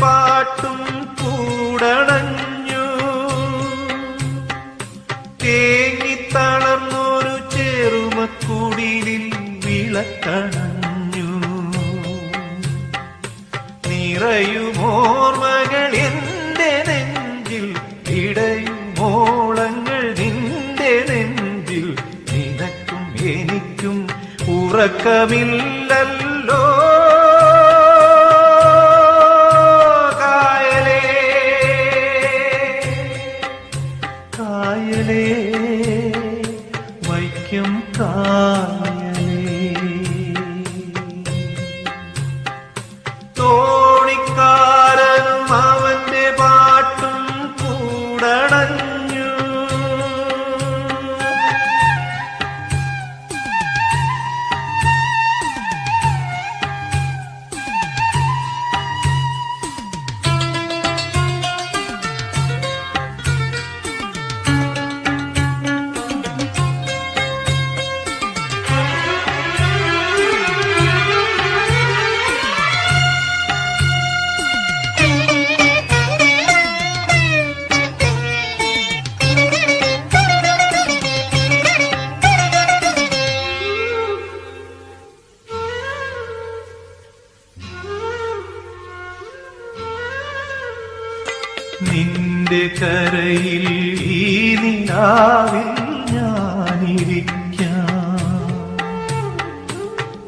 പാട്ടും കൂടണഞ്ഞു. തേങ്ങി തളർന്നൊരു ചെറുമക്കുടിലിൽ വിളക്കണഞ്ഞു. നിറയുമോർമകൾ എന്റെ നെഞ്ചിൽ ഇടയുമോളങ്ങൾ നിന്റെ നെഞ്ചിൽ നിനക്കും എനിക്കും ഉറക്കമില്ല. നിന്റെ കരയിൽ ഈ നിലാവിൽ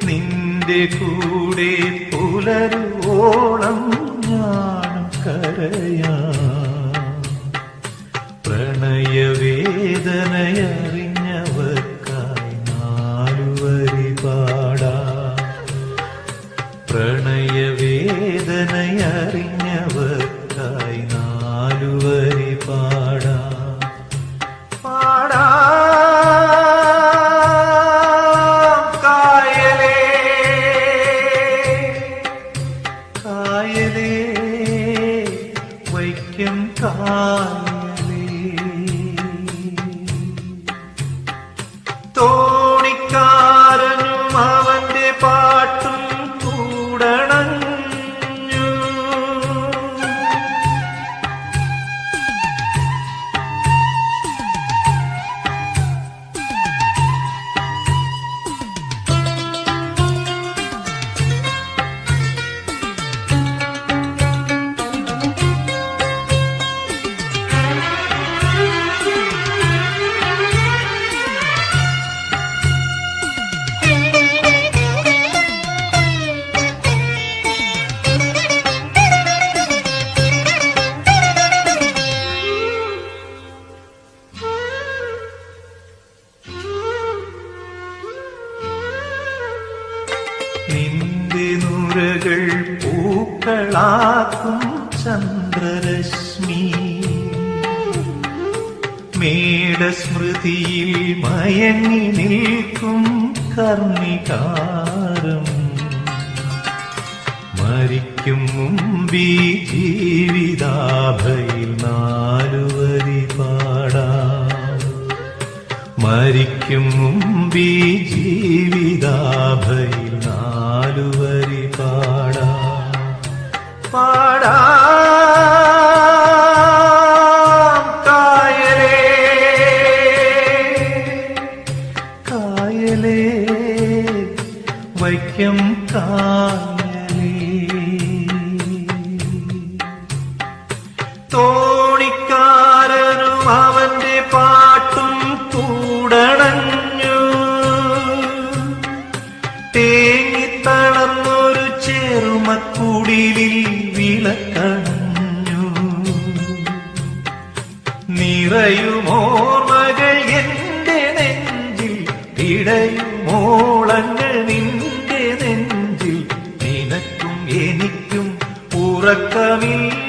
നിന്റെ കൂടെ പുലരുവോളം ഞാനും കരയാ. പ്രണയവേദനയറിഞ്ഞവർക്കായി നാലുവരി പാടാ. പാടാ. കായലേ. കായലേ വൈക്കം കായലേ പൂക്കളാക്കും ചന്ദ്രരശ്മി. മേടസ്മൃതിയിൽ മയങ്ങി നിൽക്കും കർണികാരം. മരിക്കും മുമ്പി ജീവിതാഭയിൽ നാലുവരി പാടാം. മരിക്കും മുമ്പി ജീവിതാഭയിൽ കായലേ വൈക്കം കായലേ തോണിക്കാരനും അവന്റെ പാട്ടും കൂടണഞ്ഞു. തേങ്ങിത്തളർന്നൊരു ചെറുമക്കുടിലിൽ വിളക്കണഞ്ഞു. നിറയുമോർമകൾ ഇടയുമോളങ്ങൾ നിന്റെ നെഞ്ചിൽ നിനക്കും എനിക്കും ഉറക്കമില്ലല്ലോ